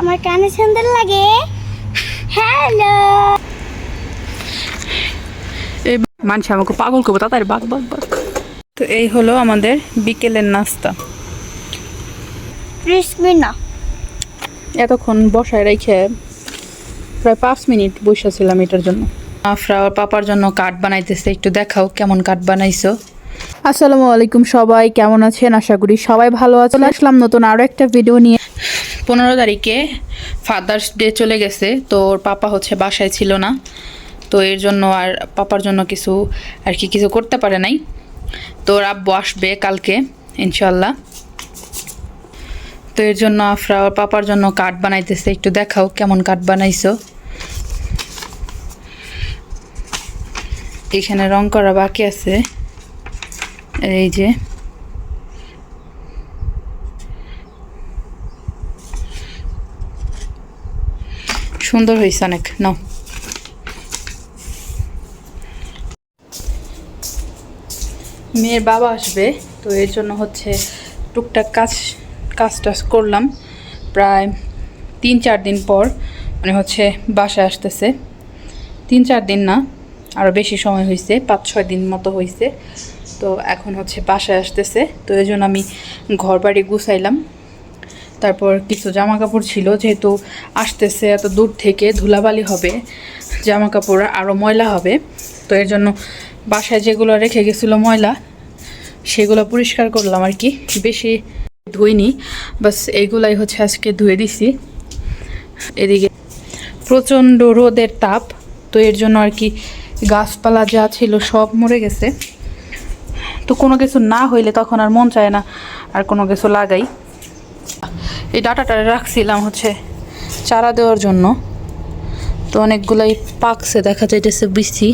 আমার কানে সুন্দর লাগে। হ্যালো। এই মানুষ আমাকে পাগল করব তাড়াতাড়ি বাঘ বাঘ বাঘ তো এই হলো আমাদের বিকেলের নাস্তা। না এতক্ষণ বসায় রেখে প্রায় পাঁচ মিনিট বসেছিলাম এটার জন্য। আফরা পাপার জন্য কাঠ বানাইতেছে একটু দেখাও কেমন কাঠ বানাইছো। আসসালামু আলাইকুম সবাই, কেমন আছেন? আশা করি সবাই ভালো আছে চলে আসলাম নতুন আরও একটা ভিডিও নিয়ে। পনেরো তারিখে ফাদার্স ডে চলে গেছে, তো ওর পাপা হচ্ছে বাসায় ছিল না, তো এর জন্য আর পাপার জন্য কিছু আর কি কিছু করতে পারে নাই। তো ওর আব্বু আসবে কালকে ইনশাল্লাহ তো এর জন্য আফরা ওর পাপার জন্য কাঠ বানাইতেছে, একটু দেখাও কেমন কাঠ বানাইছো। এখানে রং করা বাকি আছে। এই যে। সুন্দর হয়েছে অনেক, নাও। মেয়ের বাবা আসবে, তো এর জন্য হচ্ছে টুকটাক কাজ কাজ টাজ করলাম। প্রায় তিন চার দিন পর মানে হচ্ছে বাসায় আসতেছে। তিন চার দিন না আরও বেশি সময় হয়েছে পাঁচ ছয় দিন মতো হয়েছে তো এখন হচ্ছে বাসায় আসতেছে। তো এই জন্য আমি ঘর বাড়ি গুছাইলাম। তারপর কিছু জামা কাপড় ছিল, যেহেতু আসতেছে এত দূর থেকে ধুলাবালি হবে জামা কাপড় আরও ময়লা হবে। তো এর জন্য বাসায় যেগুলো রেখে গেছিল ময়লা, সেগুলো পরিষ্কার করলাম আর কি। বেশি ধুইনি, বাস এইগুলাই হচ্ছে আজকে ধুয়ে দিছি। এদিকে প্রচণ্ড রোদের তাপ, তো এর জন্য আর কি গাছপালা যা ছিল সব মরে গেছে। তো কোনো কিছু না হইলে তখন আর মন চায় না, আর কোনো কিছু লাগাই। এই ডাটাটা রাখছিলাম হচ্ছে চারা দেওয়ার জন্য। তো অনেকগুলাই পাকছে, দেখা যাইতেছে বৃষ্টি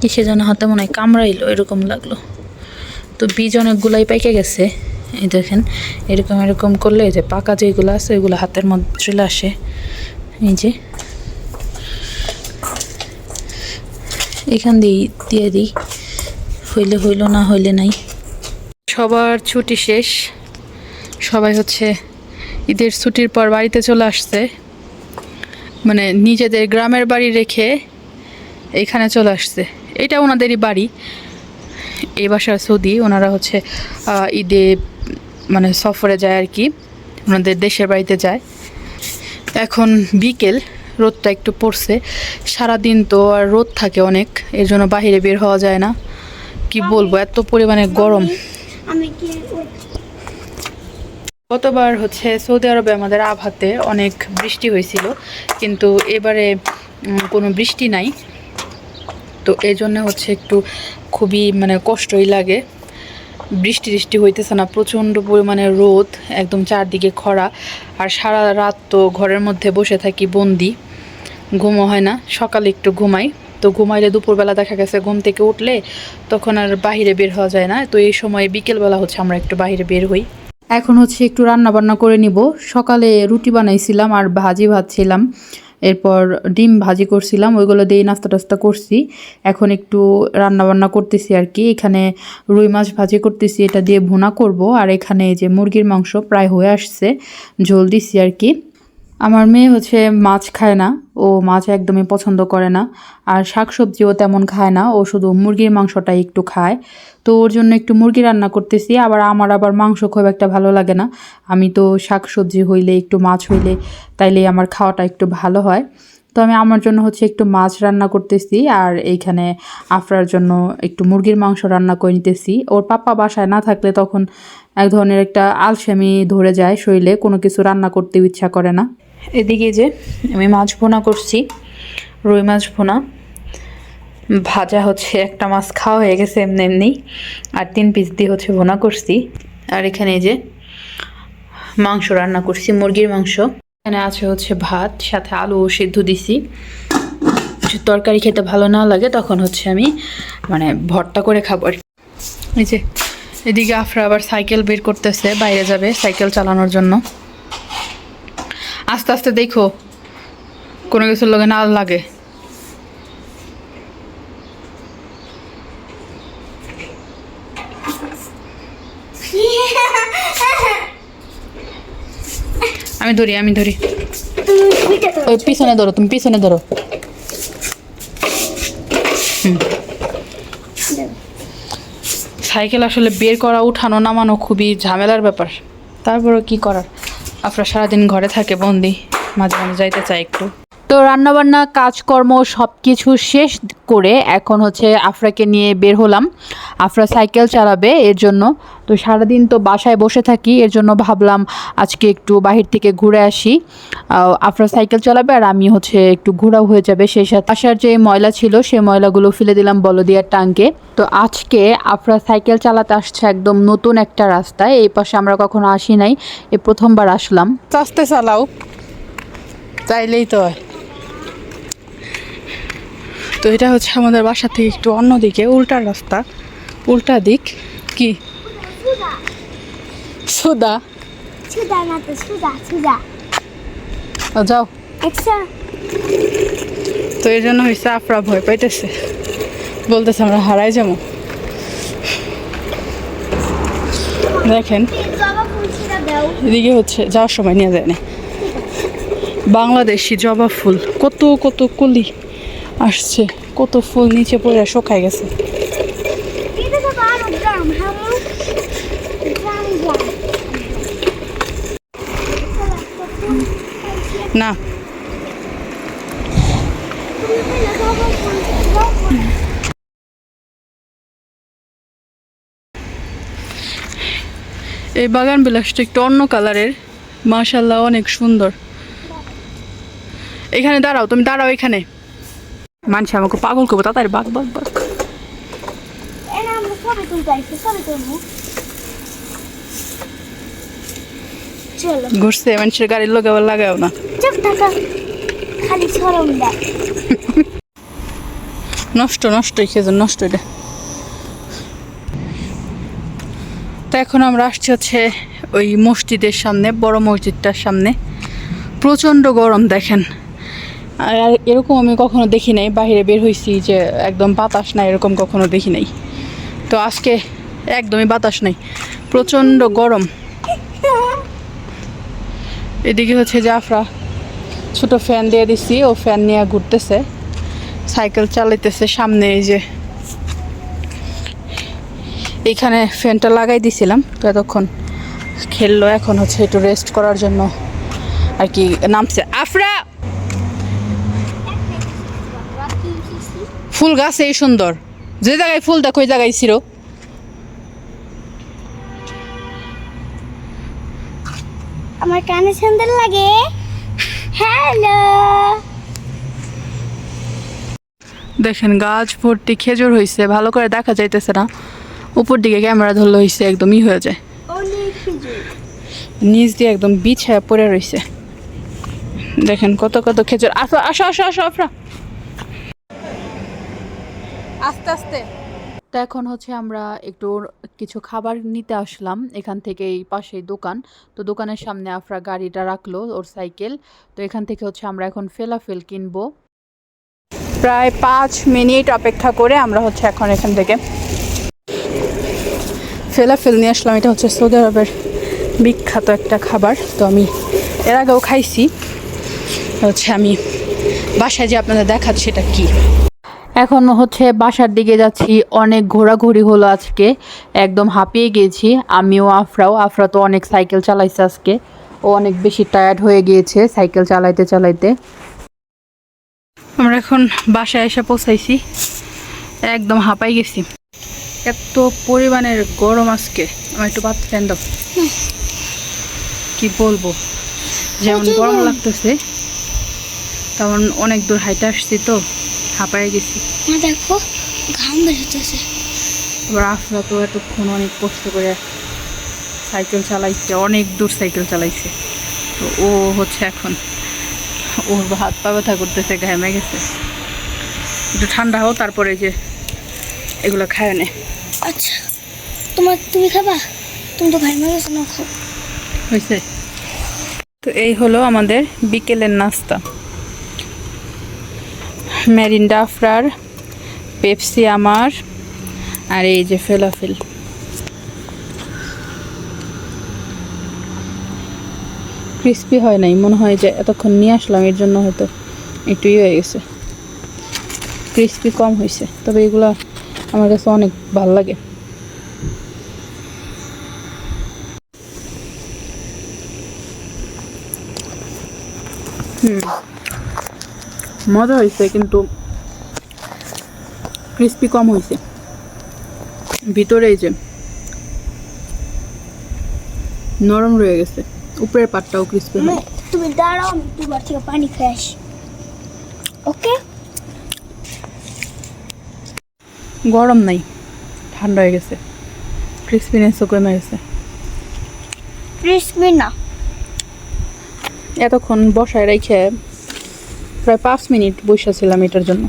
কিসে যেন হাতে মনে হয় কামড়াইলো, এরকম লাগল। তো বীজ অনেকগুলাই পাইকে গেছে, এই দেখেন, এরকম এরকম করলে যে পাকা যেগুলো আছে, ওইগুলো হাতের মধ্যে চলে আসে। এই যে এখান দিয়ে দিয়ে দিই। হইলে হইল, না হইলে নাই। সবার ছুটি শেষ। সবাই হচ্ছে ঈদের ছুটির পর বাড়িতে চলে আসছে। মানে নিজেদের গ্রামের বাড়ি রেখে এখানে চলে আসছে। এটা ওনাদেরই বাড়ি। এই বাসার সৌদি, ওনারা হচ্ছে ঈদে মানে সফরে যায় আর কি। ওনাদের দেশের বাড়িতে যায়। এখন বিকেল। রোদটা একটু পড়ছে। সারাদিন তো আর রোদ থাকে অনেক এর জন্য বাইরে বের হওয়া যায় না। কি বলব এত পরিমাণে গরম। গতবার হচ্ছে সৌদি আরবে আমাদের আভাতে অনেক বৃষ্টি হয়েছিল কিন্তু এবারে কোনো বৃষ্টি নাই। তো এই জন্য হচ্ছে একটু খুবই মানে কষ্টই লাগে। বৃষ্টি বৃষ্টি হইতেছে না, প্রচণ্ড পরিমাণে রোদ, একদম চারদিকে খরা, আর সারা রাত তো ঘরের মধ্যে বসে থাকি বন্দি, ঘুমও হয় না, সকালে একটু ঘুমাই, তো ঘুমাইলে দুপুরবেলা দেখা গেছে ঘুম থেকে উঠলে তখন আর বাহিরে বের হওয়া যায় না, তো এই সময় বিকেলবেলা হচ্ছে আমরা একটু বাইরে বের হই। এখন হচ্ছে একটু রান্না বান্না করে নিব, সকালে রুটি বানাইছিলাম আর ভাজি ভাজছিলাম এরপর ডিম ভাজি করছিলাম, ওইগুলো দিয়ে নাস্তা টাস্তা করছি। এখন একটু রান্না বান্না করতেছি আর কি। এখানে রুই মাছ ভাজি করতেছি, এটা দিয়ে ভুনা করব। আর এখানে যে মুরগির মাংস প্রায় হয়ে আসছে, ঝোল দিছি আর কি। আমার মেয়ে হচ্ছে মাছ খায় না, ও মাছ একদমই পছন্দ করে না, আর শাকসবজিও তেমন খায় না, ও শুধু মুরগির মাংসটাই একটু খায়। তো ওর জন্য একটু মুরগি রান্না করতেছি, আবার আমার আবার মাংস খুব একটা ভালো লাগে না। আমি তো শাকসবজি হইলে একটু মাছ হইলে তাইলে আমার খাওয়াটা একটু ভালো হয়। তো আমি আমার জন্য হচ্ছে একটু মাছ রান্না করতেছি, আর এইখানে আফরার জন্য একটু মুরগির মাংস রান্না করে নিতেছি। ওর পাপ্পা বাসায় না থাকলে তখন এক ধরনের একটা আলসেমি ধরে যায় শরীরে, কোনো কিছু রান্না করতে ইচ্ছা করে না। এদিকে যে আমি মাছ ভোনা করছি, রুই মাছ ভোনা। ভাজা হচ্ছে একটা মাছ খাওয়া হয়ে গেছে এমনি এমনি, আর তিন পিস দিয়ে হচ্ছে ভোনা করছি। আর এখানে যে মাংস রান্না করছি, মুরগির মাংস। এখানে আছে হচ্ছে ভাত, সাথে আলু সিদ্ধ দিছি। তরকারি খেতে ভালো না লাগে, তখন হচ্ছে আমি মানে ভর্তা করে খাব আর এই যে এদিকে আফরা আবার সাইকেল বের করতেছে, বাইরে যাবে সাইকেল চালানোর জন্য। আস্তে আস্তে দেখো। কোনো কিছুর লগে না লাগে। আমি ধরি আমি ধরি। ওই পিছনে ধরো, তুমি পিছনে ধরো। সাইকেল আসলে বের করা, উঠানো, নামানো খুবই ঝামেলার ব্যাপার। তারপরে কি করার? আপনার সারাদিন ঘরে থাকে বন্দি। মাঝে মাঝে যাইতে চাই একটু। তো রান্নাবান্না, কাজকর্ম সব কিছু শেষ করে এখন হচ্ছে আফরাকে নিয়ে বের হলাম। আফরা সাইকেল চালাবে এর জন্য। তো সারাদিন তো বাসায় বসে থাকি, এর জন্য ভাবলাম আজকে একটু বাহির থেকে ঘুরে আসি। আফরা সাইকেল চালাবে আর আমি হচ্ছে একটু ঘোরাও হয়ে যাবে সেই সাথে। আসার যে ময়লা ছিল, সেই ময়লাগুলো ফেলে দিলাম বলদিয়ার টাঙ্কে। তো আজকে আফরা সাইকেল চালাতে আসছে একদম নতুন একটা রাস্তায়। এই পাশে আমরা কখনো আসি নাই, এ প্রথমবার আসলাম। আস্তে চালাও, চাইলেই তো হয়। তো এটা হচ্ছে আমাদের বাসা থেকে একটু অন্যদিকে উল্টা রাস্তা। উল্টা দিক কি? সুদা। যাও। একশো তো এই জন্য হয়েছে আফরা ভয় পাইতেছে। বলতেছে আমরা হারাই যাব। দেখেন। এদিকে হচ্ছে যাওয়ার সময় নিয়ে যায় না বাংলাদেশি জবা ফুল কত কত কলি। আসছে। কত ফুল নিচে পড়ে শুকায় গেছে। না। এই বাগান বিলাসটা একটু অন্য কালারের। মাশাল্লাহ অনেক সুন্দর। এখানে দাঁড়াও তুমি দাঁড়াও এখানে। মানছি আমাকে পাগল করব তাড়াতাড়ি বাঘ বাঘ বাঘ। ঘুরছে মানুষের গাড়ির লোক আবার লাগাও না। নষ্ট নষ্ট খেয়ে নষ্ট এটা। তো এখন আমরা আসছি হচ্ছে ওই মসজিদের সামনে বড় মসজিদটার সামনে। প্রচণ্ড গরম দেখেন। আর এরকম আমি কখনো দেখি নাই, বাইরে বের হয়েছি যে একদম বাতাস নাই এরকম কখনো দেখি নাই। তো আজকে একদমই বাতাস নাই, প্রচণ্ড গরম। এদিকে হচ্ছে জাফরা, ছোট ফ্যান দিয়ে দিছি, ও ফ্যান নিয়ে ঘুরতেছে, সাইকেল চালাইতেছে সামনে এই যে। এইখানে ফ্যানটা লাগাই দিছিলাম, তো এতক্ষণ খেললো, এখন হচ্ছে একটু রেস্ট করার জন্য আর কি নামছে। আফরা! ফুল গাছ এই সুন্দর। যে জায়গায় ফুল দেখো ওই জায়গায় ছিল? আমার কানে সুন্দর লাগে। হ্যালো। দেখেন গাছ ভর্তি খেজুর হয়েছে ভালো করে দেখা যাইতেছে না। উপর দিকে ক্যামেরা ধরলে হয়েছে একদমই হয়ে যায়। নিচ দিয়ে একদম বিছায় পড়ে রয়েছে দেখেন কত কত খেজুর। আসো আসো আসো আসো আফরা আস্তে আস্তে। তো এখন হচ্ছে আমরা একটু কিছু খাবার নিতে আসলাম, এখান থেকে এই পাশেই দোকান। তো দোকানের সামনে আফরা গাড়িটা রাখল ওর সাইকেল। তো এখান থেকে হচ্ছে আমরা এখন ফেলাফেল কিনবো। প্রায় পাঁচ মিনিট অপেক্ষা করে আমরা হচ্ছে এখন এখান থেকে ফেলাফেল নিয়ে আসলাম। এটা হচ্ছে সৌদি আরবের বিখ্যাত একটা খাবার। তো আমি এর আগেও খাইছি। হচ্ছে আমি বাসায় যে আপনাদের দেখাচ্ছি, এটা কি? এখন হচ্ছে বাসার দিকে যাচ্ছি অনেক ঘোরাঘুরি হলো আজকে একদম হাঁপিয়ে গিয়েছি আমিও আফরাও আফরা তো অনেক সাইকেল চালাইছে আজকে ও অনেক বেশি টায়ার্ড হয়ে গিয়েছে সাইকেল চালাইতে চালাইতে। আমরা এখন বাসায় এসে পৌঁছাইছি একদম হাঁপাই গেছি। এত পরিমাণের গরম আজকে আমার একটু বাদ ফ্যান দাও। কি বলব? যেমন গরম। লাগতেছে তেমন অনেক দূর হাইটে আসছি তো। হাঁপাই গেছি। দেখো ঘাম বেরোতেছে এবার আফরা তো এতক্ষণ অনেক কষ্ট করে সাইকেল চালাইছে অনেক দূর সাইকেল চালাইছে। তো ও হচ্ছে এখন ওর হাত পা ব্যথা করতেছে ঘামে গেছে। একটু ঠান্ডা হোক তারপরে যে এগুলো খায় নে। আচ্ছা তোমার তুমি খাবা? তুমি তো ঘামে গেছো না খাও। হয়েছে তো এই হলো আমাদের বিকেলের নাস্তা। ম্যারিন্ডা আফরার পেপসি আমার, আর এই যে ফেলাফেল। ক্রিস্পি হয় নাই, মনে হয় যে এতক্ষণ নিয়ে আসলাম, এর জন্য হয়তো একটু ইয়ে হয়ে গেছে। ক্রিস্পি কম হয়েছে তবে এগুলা আমার কাছে অনেক ভালো লাগে। হুম। মজা হয়েছে কিন্তু ক্রিস্পি কম হয়েছে। ভিতরে এই যে নরম রয়ে গেছে উপরের পাটটাও ক্রিস্পি হয়। তুমি দাঁড়াও আমি দুবার থেকে পানি খেয়ে আসি। ওকে গরম নাই ঠান্ডা হয়ে গেছে। ক্রিস্পিনেসও কমে গেছে। ক্রিসপি না। এতক্ষণ বসায় রেখে প্রায় পাঁচ মিনিট বসেছিলাম এটার জন্য।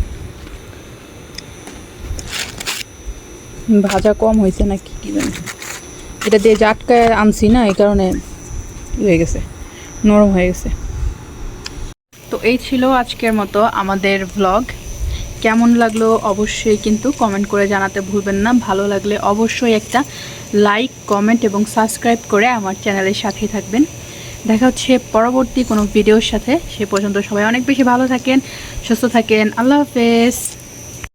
ভাজা কম হয়েছে না কি জানি। এটা দিয়ে যে আটকায় আনছি না, এই কারণে হয়ে গেছে, নরম হয়ে গেছে। তো এই ছিল আজকের মতো আমাদের ভ্লগ কেমন লাগল অবশ্যই কিন্তু কমেন্ট করে জানাতে ভুলবেন না। ভালো লাগলে অবশ্যই একটা লাইক কমেন্ট এবং সাবস্ক্রাইব করে আমার চ্যানেলের সাথেই থাকবেন। দেখা হচ্ছে পরবর্তী কোনো ভিডিওর সাথে। সে পর্যন্ত সবাই অনেক বেশি ভালো থাকেন, সুস্থ থাকেন। আল্লাহ হাফেজ।